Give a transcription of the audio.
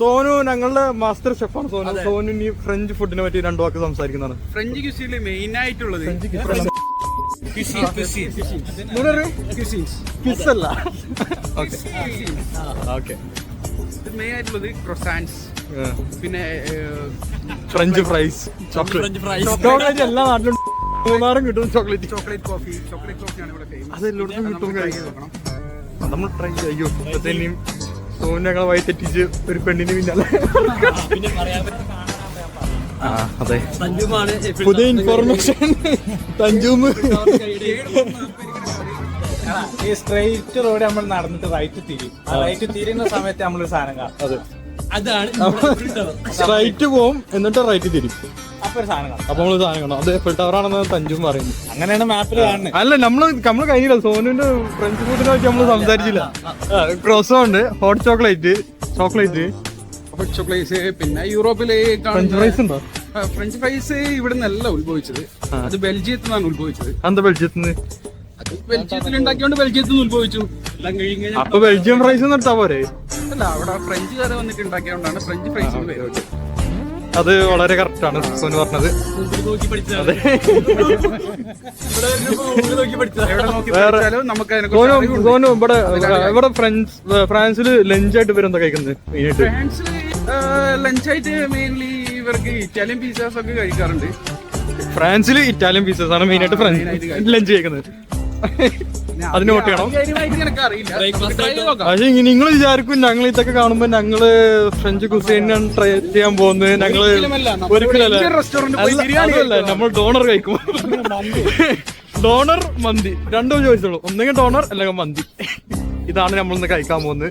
സോനു ഞങ്ങളുടെ മാസ്റ്റർ ഷെഫാണ് സോനു. സോനു ഇനി ഫ്രഞ്ച് ഫുഡിനെ പറ്റി രണ്ടു വാക്ക് സംസാരിക്കുന്നതാണ്. ഫ്രഞ്ച് ക്യൂസിയിൽ മെയിൻ ആയിട്ടുള്ളത് അല്ല. ഓക്കെ മെയിൻ ആയിട്ടുള്ളത് ക്രൊസാൻസ് പിന്നെ ഫ്രഞ്ച് ഫ്രൈസ് ചോക്ലേറ്റ് ചോക്ലേറ്റ് എല്ലാ നാട്ടിലും മൂന്നാറും കിട്ടും ചോക്ലേറ്റ് ചോക്ലേറ്റ് കോഫി ചോക്ലേറ്റ് കോഫിയാണ് ഇവിടെ അത് എല്ലായിടത്തും കിട്ടും നമ്മൾ ട്രൈ ചെയ്യോ സോനു ഞങ്ങളെ വഴി തെറ്റിച്ച് ഒരു പെണ്ണിന് പിന്നാലെ ആ അതെ. പുതിയ ഇൻഫോർമേഷൻ തഞ്ചൂന്ന്. ഈ സ്ട്രെയിറ്റ് റോഡ് നമ്മൾ നടന്നിട്ട് റൈറ്റ് തിരിയും ആ റൈറ്റ് തിരിയുന്ന സമയത്ത് നമ്മളൊരു സാധനം കാണും. അതെ. അതാണ് സ്ട്രൈറ്റ് പോവും എന്നിട്ട് റൈറ്റ് തിരിയും. അപ്പൊ ഒരു സാധനം കാണും. അപ്പൊ നമ്മൾ സാധനം കാണാം. അത് എഫിൾ ടവർ ആണെന്ന് തഞ്ചും പറയുന്നു അങ്ങനെയാണ് മാപ്പിൽ കാണുന്നത് അല്ല നമ്മൾ നമ്മൾ കഴിഞ്ഞില്ല സോനുവിന്റെ ഫ്രഞ്ച് കൂട്ടിനെ പറ്റി നമ്മൾ സംസാരിച്ചില്ല. ക്രോസോ ഉണ്ട് hot chocolate chocolate hot chocolates പിന്നെ യൂറോപ്പിലെ ഫ്രഞ്ച് ഫ്രൈസ് ഉണ്ടോ? ഫ്രഞ്ച് ഫ്രൈസ് ഇവിടെ നിന്നല്ല ഉത്ഭവിച്ചത്. അത് ബെൽജിയത്തിൽ നിന്നാണ് ഉത്ഭവിച്ചത്. എന്താ ബെൽജിയത്തിൽ അത് ബെൽജിയത്തിൽ ഉണ്ടാക്കിയോണ്ട് ബെൽജിയത്തിൽ നിന്ന് ഉത്ഭവിച്ചു. അപ്പൊ ബെൽജിയം ഫ്രൈസ് നിർത്താ പോരെ? അല്ല അവിടെ ഫ്രഞ്ചുകാരെ വന്നിട്ട് ഉണ്ടാക്കിയോണ്ടാണ് ഫ്രഞ്ച് ഫ്രൈസ് എന്ന് പേര് അത് വളരെ കറക്റ്റ് ആണ് സോനു പറഞ്ഞത്. സോനു സോനു ഇവിടെ ഇവിടെ ഫ്രണ്ട്സ് ഫ്രാൻസിൽ ലഞ്ചായിട്ട് ഇവരെന്താ കഴിക്കുന്നത് മെയിനായിട്ട് ലഞ്ചായിട്ട് മെയിൻലി ഇവർക്ക് ഇറ്റാലിയൻ പിസ്സാസ് ഒക്കെ കഴിക്കാറുണ്ട്. ഫ്രാൻസിൽ ഇറ്റാലിയൻ പീസസ് ആണ് മെയിനായിട്ട് ലഞ്ച് കഴിക്കുന്നത്. അതിന് വോട്ട് ചെയ്യണം. പക്ഷെ നിങ്ങൾ വിചാരിക്കും ഞങ്ങൾ ഇതൊക്കെ കാണുമ്പോ ഞങ്ങൾ ഫ്രഞ്ച് കുസൈനാണ് ട്രൈ ചെയ്യാൻ പോകുന്നത് ഞങ്ങൾ ഒരിക്കലല്ല ഇന്ത്യൻ restaurant പോയി ബിരിയാണി അതല്ല നമ്മൾ ഡോണർ കഴിക്കും. ഡോണർ മന്തി. രണ്ടും ചോദിച്ചുള്ളൂ ഒന്നെങ്കിൽ ഡോണർ അല്ലെങ്കിൽ മന്തി. ഇതാണ് നമ്മൾ ഇന്ന് കഴിക്കാൻ പോകുന്നത്.